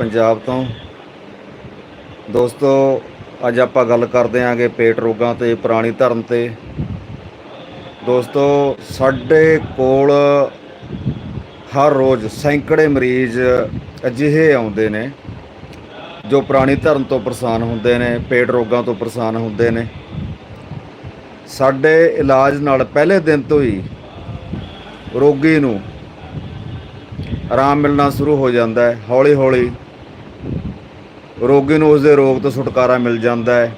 ਪੰਜਾਬ ਤੋਂ। ਦੋਸਤੋ, ਅੱਜ ਆਪਾਂ ਗੱਲ ਕਰਦੇ ਆਂਗੇ ਪੇਟ ਰੋਗਾਂ ਤੇ, ਪੁਰਾਣੀ ਧਰਮ ਤੇ। ਦੋਸਤੋ, ਸਾਡੇ ਕੋਲ ਹਰ ਰੋਜ਼ ਸੈਂਕੜੇ ਮਰੀਜ਼ ਅਜਿਹੇ ਆਉਂਦੇ ਨੇ, ਜੋ ਪੁਰਾਣੀ ਧਰਮ ਤੋਂ ਪਰੇਸ਼ਾਨ ਹੁੰਦੇ ਨੇ, ਪੇਟ ਰੋਗਾਂ ਤੋਂ ਪਰੇਸ਼ਾਨ ਹੁੰਦੇ ਨੇ। ਸਾਡੇ ਇਲਾਜ ਨਾਲ ਪਹਿਲੇ ਦਿਨ ਤੋਂ ਹੀ ਰੋਗੀ ਨੂੰ ਆਰਾਮ ਮਿਲਣਾ ਸ਼ੁਰੂ ਹੋ ਜਾਂਦਾ ਹੈ ਹੌਲੀ ਹੌਲੀ ਰੋਗੀ ਨੂੰ ਉਸਦੇ ਰੋਗ ਤੋਂ ਛੁਟਕਾਰਾ ਮਿਲ ਜਾਂਦਾ ਹੈ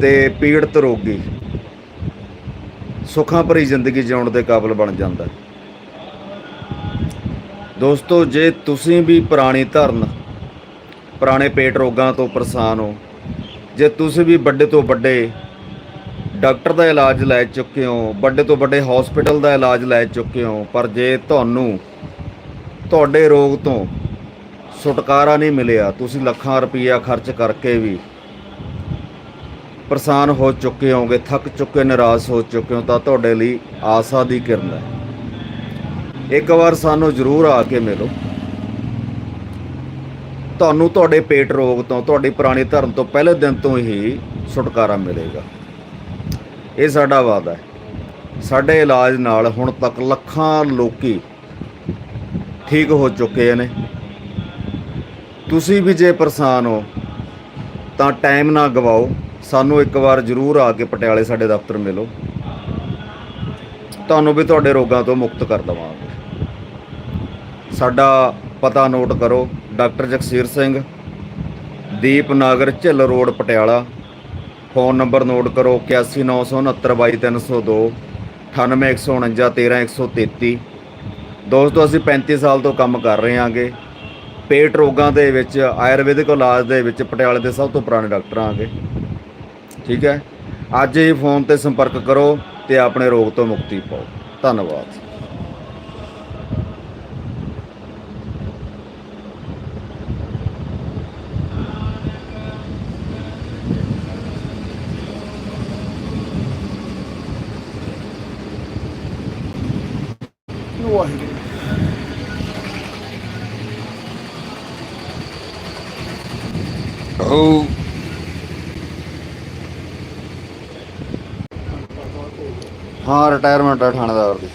ਤੇ ਪੀੜਤ ਰੋਗੀ ਸੁੱਖਾਂ ਭਰੀ ਜ਼ਿੰਦਗੀ ਜਿਉਣ ਦੇ ਕਾਬਿਲ ਬਣ ਜਾਂਦਾ ਹੈ। ਦੋਸਤੋ, ਜੇ ਤੁਸੀਂ ਵੀ ਪੁਰਾਣੀ ਧਰਨ, ਪੁਰਾਣੇ ਪੇਟ ਰੋਗਾਂ ਤੋਂ ਪਰੇਸ਼ਾਨ ਹੋ, ਜੇ ਤੁਸੀਂ ਵੀ ਵੱਡੇ ਤੋਂ ਵੱਡੇ ਡਾਕਟਰ ਦਾ ਇਲਾਜ ਲੈ ਚੁੱਕੇ ਹੋ, ਵੱਡੇ ਤੋਂ ਵੱਡੇ ਹਸਪੀਟਲ ਦਾ ਇਲਾਜ ਲੈ ਚੁੱਕੇ ਹੋ, ਪਰ ਜੇ ਤੁਹਾਨੂੰ, ਤੁਹਾਡੇ ਰੋਗ ਤੋਂ ਛੁਟਕਾਰਾ ਨਹੀਂ ਮਿਲਿਆ। ਤੁਸੀਂ ਲੱਖਾਂ ਰੁਪਈਆ ਖਰਚ ਕਰਕੇ ਵੀ ਪਰੇਸ਼ਾਨ ਹੋ ਚੁੱਕੇ ਹੋਗੇ ਥੱਕ ਚੁੱਕੇ, ਨਿਰਾਸ਼ ਹੋ ਚੁੱਕੇ ਹੋ, ਤਾਂ ਤੁਹਾਡੇ ਲਈ ਆਸਾ ਦੀ ਕਿਰਨ ਹੈ। ਇੱਕ ਵਾਰ ਸਾਨੂੰ ਜ਼ਰੂਰ ਆ ਕੇ ਮਿਲੋ। ਤੁਹਾਨੂੰ ਤੁਹਾਡੇ ਪੇਟ ਰੋਗ ਤੋਂ, ਤੁਹਾਡੀ ਪੁਰਾਣੀ ਧਰਮ ਤੋਂ ਪਹਿਲੇ ਦਿਨ ਤੋਂ ਹੀ ਛੁਟਕਾਰਾ ਮਿਲੇਗਾ। ਇਹ ਸਾਡਾ ਵਾਅਦਾ ਹੈ। ਸਾਡੇ ਇਲਾਜ ਨਾਲ ਹੁਣ ਤੱਕ ਲੱਖਾਂ ਲੋਕੀ ਠੀਕ ਹੋ ਚੁੱਕੇ ਨੇ। ਤੁਸੀਂ ਵੀ ਜੇ ਪਰੇਸ਼ਾਨ ਹੋ, ਤਾਂ ਟਾਈਮ ਨਾ ਗਵਾਓ। ਸਾਨੂੰ ਇੱਕ ਵਾਰ ਜ਼ਰੂਰ ਆ ਕੇ ਪਟਿਆਲੇ ਸਾਡੇ ਦਫ਼ਤਰ ਮਿਲੋ। ਤੁਹਾਨੂੰ ਵੀ ਤੁਹਾਡੇ ਰੋਗਾਂ ਤੋਂ ਮੁਕਤ ਕਰ ਦਵਾਂਗੇ। ਸਾਡਾ ਪਤਾ ਨੋਟ ਕਰੋ, doctor Jagsir Singh, Deepnagar Jhill road, Patiala. Phone number note ਕਰੋ 8196922302 9814913133 ਦੋਸਤੋ, ਅਸੀਂ 35 ਸਾਲ ਤੋਂ ਕੰਮ ਕਰ ਰਹੇ ਹਾਂਗੇ। ਪੇਟ ਰੋਗਾਂ ਦੇ ਵਿੱਚ, ਆਯੁਰਵੈਦਿਕ ਇਲਾਜ ਦੇ ਵਿੱਚ ਪਟਿਆਲੇ ਦੇ ਸਭ ਤੋਂ ਪੁਰਾਣੇ ਡਾਕਟਰ ਆ ਗਏ। ਠੀਕ ਹੈ? ਅੱਜ ਹੀ ਫੋਨ ਤੇ ਸੰਪਰਕ ਕਰੋ ਤੇ ਆਪਣੇ ਰੋਗ ਤੋਂ ਮੁਕਤੀ ਪਾਓ। ਧੰਨਵਾਦ। ਵਾਹਿਗੁਰੂ। ਓ ਹਾਂ ਰਿਟਾਇਰਮੈਂਟ ਹੈ ਥਾਣੇਦਾਰ ਦੀ।